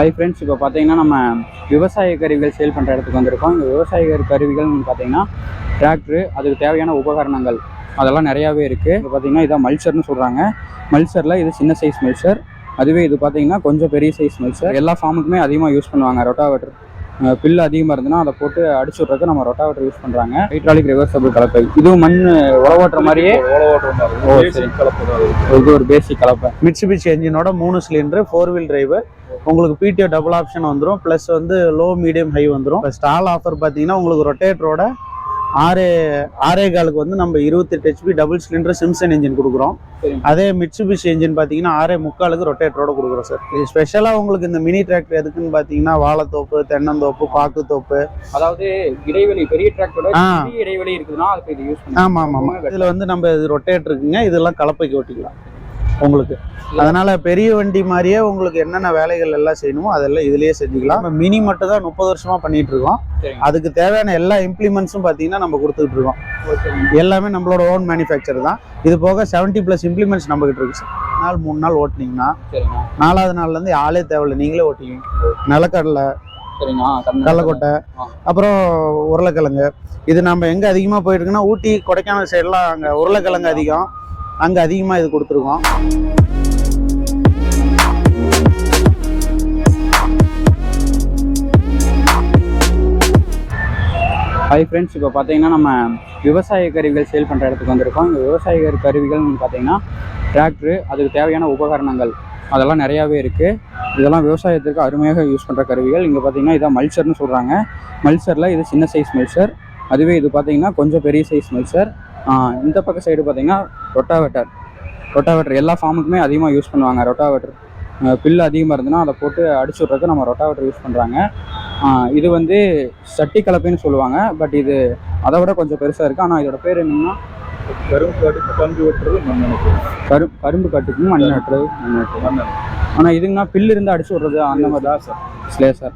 Hi friends இப்போ பார்த்தீங்கன்னா நம்ம விவசாய கருவிகள் சேல் பண்ணுற இடத்துக்கு வந்திருக்கோம். இந்த விவசாய கருவிகள்னு பார்த்தீங்கன்னா டிராக்டரு அதுக்கு தேவையான உபகரணங்கள் அதெல்லாம் நிறையாவே இருக்குது இப்போ பார்த்தீங்கன்னா இதான் மல்சர்னு சொல்கிறாங்க மல்சரில் இது சின்ன சைஸ் மல்சர். அதுவே இது பார்த்தீங்கன்னா கொஞ்சம் பெரிய சைஸ் மல்சர். எல்லா ஃபார்முக்குமே அதிகமாக யூஸ் பண்ணுவாங்க. ரொட்டாவேட்டர் பில்லு அதிகமாக இருந்ததுன்னா அதை போட்டு அடிச்சு விட்றதுக்கு நம்ம ரொட்டாவேட்டர் யூஸ் பண்ணுறாங்க ஹைட்ராலிக் ரிவர்சபிள் கலப்பை. இதுவும் மண் உழவாட்டுற மாதிரியே. இது ஒரு பேசிக் கலப்பை மிட்சுபிஷி என்ஜினோட மூணு சிலிண்டர் ஃபோர் வீல் டிரைவு உங்களுக்கு பிடிஓ டபுள் ஆப்ஷன் வந்துடும் ப்ளஸ் வந்து லோ மீடியம் ஹை வந்துடும் ஸ்டால் ஆஃபர் பார்த்தீங்கன்னா உங்களுக்கு ரொட்டேட்டரோட ஆரே ஆரே காலுக்கு வந்து நம்ம இருபத்தெட்டு HP double cylinder Simpson engine கொடுக்குறோம். அதே மிட்சுபிஷி என்ஜின் பார்த்தீங்கன்னா ஆரே முக்காலுக்கு ரொட்டேட்டரோட கொடுக்குறோம் சார் இது ஸ்பெஷலாக உங்களுக்கு இந்த மினி டிராக்டர் எதுக்குன்னு பார்த்தீங்கன்னா வாழைத்தோப்பு தென்னந்தோப்பு பாக்குத்தோப்பு. அதாவது இடைவெளி பெரிய டிராக்டரோட இடைவெளி இருக்குதுன்னா அதுக்கு இது யூஸ் ஆமாம் ஆமாம் இதில் வந்து நம்ம இது ரொட்டேட்டர் இருக்குங்க. இதெல்லாம் கலப்பைக்கு ஓட்டிக்கலாம் உங்களுக்கு. அதனால பெரிய வண்டி மாதிரியே உங்களுக்கு என்னென்ன வேலைகள் எல்லாம் செய்யணுமோ அதெல்லாம் இதுலயே செஞ்சுக்கலாம். நம்ம மினி மட்டும் தான் முப்பது வருஷமா பண்ணிட்டு இருக்கோம். அதுக்கு தேவையான எல்லா இம்ப்ளிமெண்ட்ஸும் பார்த்தீங்கன்னா நம்ம கொடுத்துட்டு இருக்கோம். எல்லாமே நம்மளோட ஓன் மேனுஃபேக்சர் தான். இது போக 70 ப்ளஸ் இம்ப்ளிமெண்ட்ஸ் நம்ம கிட்ட இருக்கு. சார் நாள் மூணு நாள் ஓட்டினீங்கன்னா நாலாவது நாள்ல இருந்து ஆளே தேவையில்லை. நீங்களே ஓட்டிங்க நிலக்கடலை ஆ. அப்புறம் உருளைக்கிழங்கு. இது நம்ம எங்க அதிகமா போயிட்டு இருக்குன்னா ஊட்டி கொடைக்கானல் சைடெல்லாம் அங்க உருளைக்கிழங்கு அதிகம். அங்கே அதிகமாக இது கொடுத்துருக்கோம். ஹாய் ஃப்ரெண்ட்ஸ் இப்போ பார்த்தீங்கன்னா நம்ம விவசாய கருவிகள் சேல் பண்ணுற இடத்துக்கு வந்திருக்கோம். இந்த விவசாய கருவிகள்னு பார்த்தீங்கன்னா டிராக்டரு அதுக்கு தேவையான உபகரணங்கள் அதெல்லாம் நிறையாவே இருக்குது இதெல்லாம் விவசாயத்திற்கு அருமையாக யூஸ் பண்ணுற கருவிகள். இங்கே பார்த்தீங்கன்னா இதான் மல்சர்னு சொல்கிறாங்க மல்சரில் இது சின்ன சைஸ் மல்சர். அதுவே இது பார்த்தீங்கன்னா கொஞ்சம் பெரிய சைஸ் மல்சர். இந்த பக்க சைடு பார்த்தீங்கன்னா ரொட்டாவேட்டர் ரொட்டாவேட்டர் எல்லா ஃபார்முக்குமே அதிகமாக யூஸ் பண்ணுவாங்க. ரொட்டாவேட்டர் பில்லு அதிகமாக இருந்ததுன்னா அதை போட்டு அடிச்சு விட்றதுக்கு நம்ம ரொட்டாவேட்டர் யூஸ் பண்ணுறாங்க இது வந்து சட்டி கலப்பைன்னு சொல்லுவாங்க. பட் இது அதை விட கொஞ்சம் பெருசாக இருக்குது ஆனால் இதோட பேர் என்னன்னா கரும்பு பங்கு வெட்டுறது மண்ணெண்ணெய் கரு கரும்பு கட்டுக்கும் மண் நட்டுறது மண் மண்ணெண்ணெய் ஆனால் இதுங்கன்னா பில்லு இருந்து அடிச்சு விட்றது அந்த மாதிரி தான் சார் ஸ்லேசர்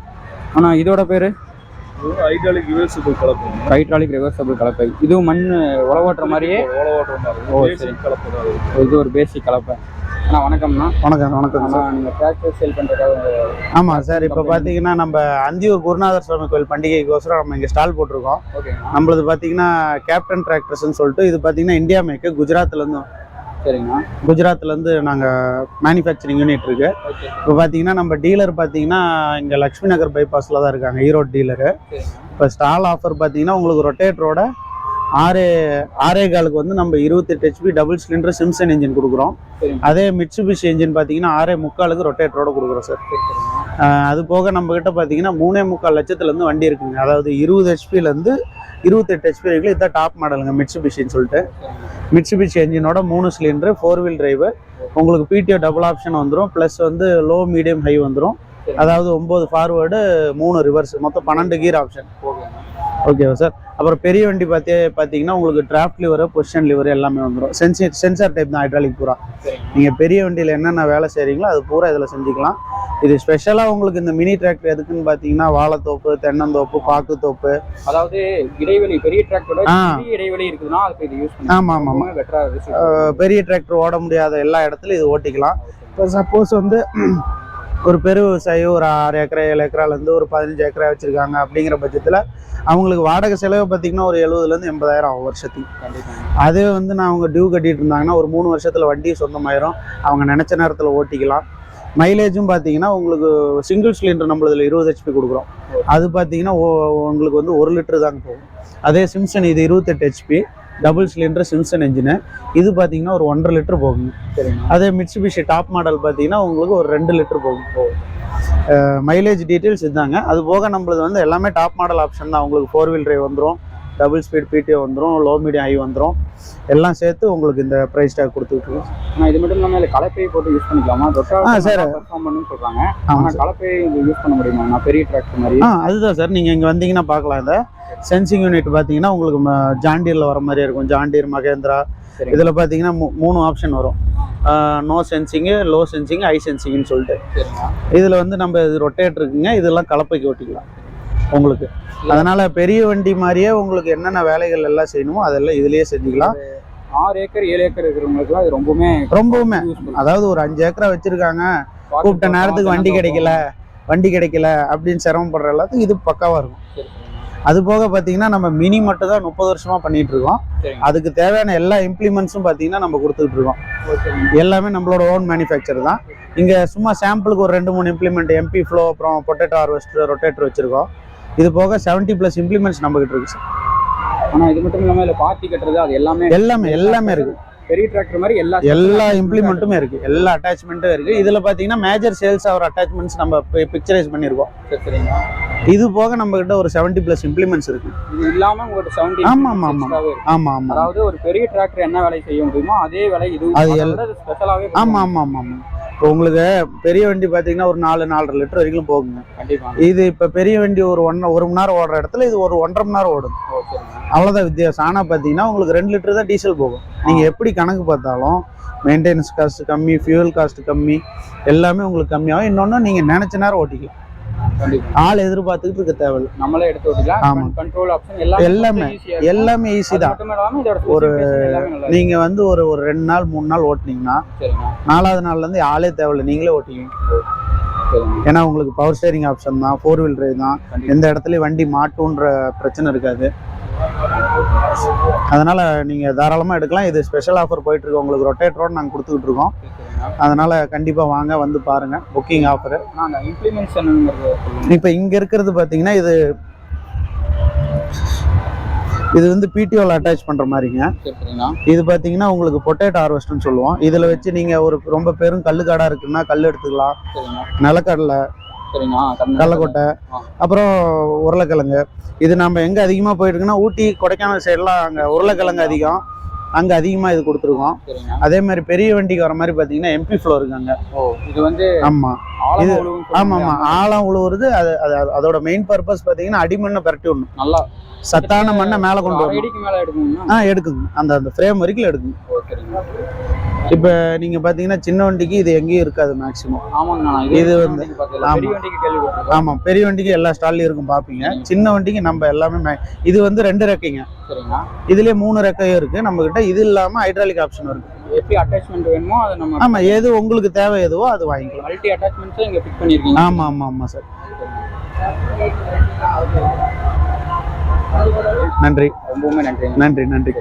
ஆனால் இதோட பேர்? ஹைட்ராலிக் ரிவர்சிபிள் கலப்பு. ஹைட்ராலிக் ரிவர்சபிள் கலப்பை. இதுவும் மண் உழவாட்டுற மாதிரியே? ஓ, மாதிரி கலப்பு. இது ஒரு பேசிக் கலப்பை. அண்ணா வணக்கம்ண்ணா. வணக்கம் வணக்கம் சார். நீங்கள் டிராக்டர் சேல் பண்ணுறதுக்காக ஆமா சார் இப்போ பார்த்தீங்கன்னா நம்ம அந்தியூர் குருநாதர் சுவாமி கோயில் பண்டிகைக்கோசரம் நம்ம இங்கே ஸ்டால் போட்டிருக்கோம். நம்மளது பார்த்தீங்கன்னா கேப்டன் டிராக்டர்ஸ்னு சொல்லிட்டு இது பார்த்தீங்கன்னா இந்தியா மேக்கு குஜராத்லேருந்து சரிங்கண்ணா. குஜராத்லேருந்து நாங்கள் மேனுஃபேக்சரிங் யூனிட் இருக்கு. ஓகே இப்போ பார்த்தீங்கன்னா நம்ம டீலர் பார்த்தீங்கன்னா இங்கே லக்ஷ்மி நகர் பைபாஸில் தான் இருக்காங்க ஈரோடு டீலரு இப்போ ஸ்டால் ஆஃபர் பார்த்தீங்கன்னா உங்களுக்கு ரொட்டேட்டரோட ஆரே ஆரே காலுக்கு வந்து நம்ம இருபத்தெட்டு HP double cylinder Simpson engine கொடுக்குறோம். அதே மிட்சுபிஷி என்ஜின் பார்த்தீங்கன்னா ஆரே முக்காலுக்கு ரொட்டேட்டரோட கொடுக்குறோம் சார் அது போக நம்ம கிட்ட பார்த்தீங்கன்னா மூணே முக்கால் லட்சத்துலேருந்து வண்டி இருக்குங்க. அதாவது இருபது ஹெச்பிலேருந்து இருபத்தெட்டு ஹெச்பி வரைக்கும் இதுதான் டாப் மாடலுங்க மிட்சுபிஷின்னு சொல்லிட்டு. மிட்சுபிஷி என்ஜினோட மூணு சிலிண்டர் ஃபோர் வீல் டிரைவு உங்களுக்கு பிடிஓ டபுள் ஆப்ஷன் வந்துடும் ப்ளஸ் வந்து லோ மீடியம் ஹை வந்துடும். அதாவது ஒம்பது ஃபார்வேர்டு மூணு ரிவர்ஸ் மொத்தம் பன்னெண்டு கீர் ஆப்ஷன் ஓகேவா சார் அப்புறம் பெரிய வண்டி பார்த்தே பார்த்தீங்கன்னா உங்களுக்கு டிராஃப்ட் லிவர் பொசிஷன் லிவர் எல்லாமே வந்துடும் சென்சி சென்சார் டைப் தான் ஹைட்ராலிக் பூரா. நீங்கள் பெரிய வண்டியில் என்னென்ன வேலை செய்கிறீங்களோ அது பூரா இதில் செஞ்சுக்கலாம். இது ஸ்பெஷலாக உங்களுக்கு இந்த மினி டிராக்டர் எதுக்குன்னு பார்த்தீங்கன்னா வாழைத்தோப்பு தென்னந்தோப்பு பாக்குத்தோப்பு. அதாவது இடைவெளி பெரிய டிராக்டரோட இடைவெளி இருக்குதுன்னா அதுக்கு இது யூஸ் ஆமாம் ஆமாம் ஆமாம் பெரிய டிராக்டர் ஓட முடியாத எல்லா இடத்துலையும் இது ஓட்டிக்கலாம். இப்போ சப்போஸ் வந்து ஒரு பெரு விவசாயி ஒரு ஆறு ஏக்கரா ஏழு ஏக்கராலேருந்து ஒரு பதினஞ்சு ஏக்கரா வச்சுருக்காங்க அப்படிங்கிற பட்சத்தில் அவங்களுக்கு வாடகை செலவு பார்த்தீங்கன்னா ஒரு எழுபதுலேருந்து எண்பதாயிரம் ஆகும் வருஷத்துக்கு. அதே வந்து நான் அவங்க டியூ கட்டிட்டு இருந்தாங்கன்னா ஒரு மூணு வருஷத்தில் வண்டி சொந்தமாயிரும். அவங்க நினச்ச நேரத்தில் ஓட்டிக்கலாம். மைலேஜும் பார்த்தீங்கன்னா உங்களுக்கு சிங்கிள் சிலிண்டர் நம்மளதுல இருபது ஹெச்பி கொடுக்குறோம். அது பார்த்தீங்கன்னா ஓ- உங்களுக்கு வந்து ஒரு லிட்டர் தாங்க போகும். அதே சிம்சன் இது இருபத்தெட்டு HP double cylinder Simpson engine. இது பார்த்தீங்கன்னா ஒரு ஒன்றரை லிட்டர் போகுங்க. சரிங்க அதே மிட்சுபிஷி டாப் மாடல் பார்த்தீங்கன்னா உங்களுக்கு ஒரு ரெண்டு லிட்டர் போகும் மைலேஜ் டீட்டெயில்ஸ் இதுதாங்க. அது போக நம்மளது வந்து எல்லாமே டாப் மாடல் ஆப்ஷன் தான். உங்களுக்கு ஃபோர் வீல் டிரைவ் வந்துடும் டபுள் ஸ்பீட் பிடிஓ வந்துடும் லோ மீடியம் ஐ வந்துடும் எல்லாம் சேர்த்து உங்களுக்கு இந்த ப்ரைஸ் டேக் கொடுத்துட்ருக்கோம் ஆனா இது மட்டும் இல்லாம இதுல கலப்பை போட்டு யூஸ் பண்ணிக்கலாமா? ஆ, sir. பெர்ஃபார்ம் பண்ணுன்னு சொல்றாங்க. ஆமாம் ஆனா கலப்பை யூஸ் பண்ண முடியுமா? நான் பெரிய டிராக்டர் மாதிரி. ஆ அதுதான் சார் நீங்கள் இங்கே வந்தீங்கன்னா பார்க்கலாம் இந்த சென்சிங் யூனிட் பார்த்தீங்கன்னா உங்களுக்கு ஜாண்டியரில் வர மாதிரி இருக்கும். John Deere Mahindra. இதில் பார்த்தீங்கன்னா மூணு ஆப்ஷன் வரும். No sensing low sensing high சென்சிங்னு சொல்லிட்டு. இதில் வந்து நம்ம இது ரொட்டேட் இருக்குங்க. இதெல்லாம் கலப்பைக்கு ஓட்டிக்கலாம் உங்களுக்கு. அதனால பெரிய வண்டி மாதிரியே உங்களுக்கு என்னென்ன வேலைகள் எல்லாம் செய்யணுமோ அதெல்லாம் இதுலயே செஞ்சுக்கலாம். ஆறு ஏக்கர் ஏழு ஏக்கர் இருக்கிறவங்களுக்குலாம் இது ரொம்பவுமே ரொம்பவுமே. அதாவது ஒரு அஞ்சு ஏக்கரா வச்சிருக்காங்க. கூப்பிட்ட நேரத்துக்கு வண்டி கிடைக்கல வண்டி கிடைக்கல அப்படின்னு சிரமப்படுற எல்லாத்துக்கும் இது பக்காவாக இருக்கும். அது போக பார்த்தீங்கன்னா நம்ம மினி மட்டும் தான் முப்பது வருஷமா பண்ணிட்டு இருக்கோம். அதுக்கு தேவையான எல்லா இம்ப்ளிமெண்ட்ஸும் பார்த்தீங்கன்னா நம்ம கொடுத்துட்டு இருக்கோம். எல்லாமே நம்மளோட ஓன் மேனுஃபேக்சர் தான். இங்கே சும்மா சாம்பிளுக்கு ஒரு ரெண்டு மூணு இம்ப்ளிமெண்ட் எம்பி ஃப்ளோ அப்புறம் பொட்டேட்டோ ஹார்வெஸ்டர் ரொட்டேட்டர் வச்சிருக்கோம். இது போக செவன்ட்டி ப்ளஸ் இம்ப்ளிமெண்ட்ஸ் நம்ம கிட்ட இருக்கு சார் ஆனா இது மட்டும் இல்லாம இதுல பாத்தி கட்டுறது அது எல்லாமே எல்லாமே எல்லாமே இருக்கு. பெரிய டிராக்டர் மாதிரி எல்லா எல்லா இம்ப்ளிமெண்ட்டுமே இருக்கு. எல்லா அட்டாச்மெண்ட்டும் இருக்கு. இதுல பாத்தீங்கன்னா மேஜர் சேல்ஸ் ஆகிற அட்டாச்மெண்ட்ஸ் நம்ம பிக்சரைஸ் பண்ணியிருக்கோம் சரி, சரிங்க இது போக நம்ம கிட்ட ஒரு செவன்ட்டி ப்ளஸ் இம்ப்ளிமெண்ட்ஸ் இருக்கு. இது இல்லாம உங்களுக்கு செவன்டி ஆமா, ஆமா, ஆமா. ஆமா ஆமா. அதாவது ஒரு பெரிய டிராக்டர் என்ன வேலை செய்ய முடியுமோ அதே வேலை இது. அது ஸ்பெஷலாவே ஆமா ஆமா ஆமா ஆமா. இப்போ உங்களுக்கு பெரிய வண்டி பாத்தீங்கன்னா ஒரு நாலு நாலரை லிட்டர் வரைக்கும் போகுங்க. கண்டிப்பா இது இப்ப பெரிய வண்டி ஒரு ஒன் ஒரு மணி நேரம் ஓடுற இடத்துல இது ஒரு ஒன்றரை மணி நேரம் ஓடும் அவ்வளவுதான் வித்தியாசம். ஆனா பாத்தீங்கன்னா உங்களுக்கு ரெண்டு லிட்டர் தான் டீசல் போகும். நீங்க எப்படி கணக்கு பார்த்தாலும் மெயின்டெனன்ஸ் காஸ்ட் கம்மி ஃபியூல் காஸ்ட் கம்மி எல்லாமே உங்களுக்கு கம்மியாகும். இன்னொன்னு நீங்க நினைச்ச நேரம் ஓட்டிக்கலாம். ஆள் எதிர்பார்த்துக்கிட்டு இருக்க தேவையில்லை. நம்மளே எடுத்து. ஓட்டிக்கலாம். கண்ட்ரோல் ஆப்ஷன் எல்லாமே எல்லாமே, ஈஸி தான். ஒரு specification எல்லாமே நல்லா இருக்கு. நீங்க வந்து ஒரு ஒரு ரெண்டு நாள் மூணு நாள் ஓட்டுனீங்கன்னா நாலாவது நாள்ல இருந்து ஆளே தேவையில்லை. நீங்களே ஓட்டிக்குவீங்க. ஏன்னா உங்களுக்கு பவர் ஸ்டேரிங் ஆப்ஷன் தான் ஃபோர் வீல் டிரைவ் தான். எந்த இடத்துலயும் வண்டி மாட்டுன்ற பிரச்சனை இருக்காது. அதனால நீங்க தாராளமா எடுக்கலாம். இது ஸ்பெஷல் ஆஃபர் போயிட்டு இருக்கு உங்களுக்கு ரொட்டேட்டரோட நாங்க கொடுத்துக்கிட்டு இருக்கோம். அதனால கண்டிப்பா வாங்க வந்து பாருங்க. புக்கிங் ஆஃபர் இப்போ இங்க இருக்கிறது பாத்தீங்கன்னா இது இது வந்து பிடிஓல அட்டாச் பண்ற மாதிரிங்க. இது பாத்தீங்கன்னா உங்களுக்கு பொட்டேட்டோ ஹார்வெஸ்ட்னு சொல்லுவோம். இதுல வச்சு நீங்க ஒரு ரொம்ப பெரும் கல்லு காடா இருக்குன்னா கல் எடுத்துக்கலாம். நிலக்கடலை கடலக்கொட்டை. அப்புறம் உருளைக்கிழங்கு. இது நம்ம எங்க அதிகமா போயிட்டு இருக்குன்னா ஊட்டி கொடைக்கானல் சைடுலாம் அங்க உருளைக்கிழங்கு அதிகம். அங்க அதிகமா இது கொடுத்துருக்கோம். அதே மாதிரி பெரிய வண்டிக்கு வர மாதிரி பாத்தீங்கன்னா எம்பி ஃப்ளோ இருக்கு அங்க. ஓ இது வந்து ஆமா. ஆழமா இது- உழுவுன்னு ஆமா சொல்லுவாங்க. ஆமா ஆழம் உழுவுறது அது அது- அதோட மெயின் பர்பஸ் பாத்தீங்கன்னா அடிமண்ணை பரட்டி விடணும். நல்லா. சத்தான மண்ணை மேல கொண்டு வரணும். ஆ எடுக்குங்க அந்த அந்த ஃப்ரேம் வரைக்கும் எடுக்குங்க இப்ப நீங்க பாத்தீங்கன்னா சின்ன வண்டிக்கு இது எங்கேயும் இருக்காது மேக்ஸிமம் ஆமாங்க நான் இது வந்து- வந்து பார்த்தீங்களா ஆமா. பெரிய வண்டிக்கு எல்லா ஸ்டால்லையும் இருக்கும் பாப்பீங்க. சின்ன வண்டிக்கு நம்ம எல்லாமே இது வந்து ரெண்டு ரெக்கைங்க. சரிங்க இதுலயே மூணு ரெக்கையும் இருக்கு. நம்ம கிட்ட இது இல்லாம ஹைட்ராலிக் ஆப்ஷன் இருக்கு. எப்படி அட்டாச்மெண்ட் வேணுமோ அதை நம்ம ஆமா எது உங்களுக்கு தேவை எதுவோ அது வாங்கிக்கலாம். மல்டி அட்டாச்மெண்ட்ஸும் இங்க ஃபிட் பண்ணிருக்கீங்க. ஆமா ஆமா ஆமா சார் நன்றி. ரொம்பவுமே நன்றி நன்றி நன்றி.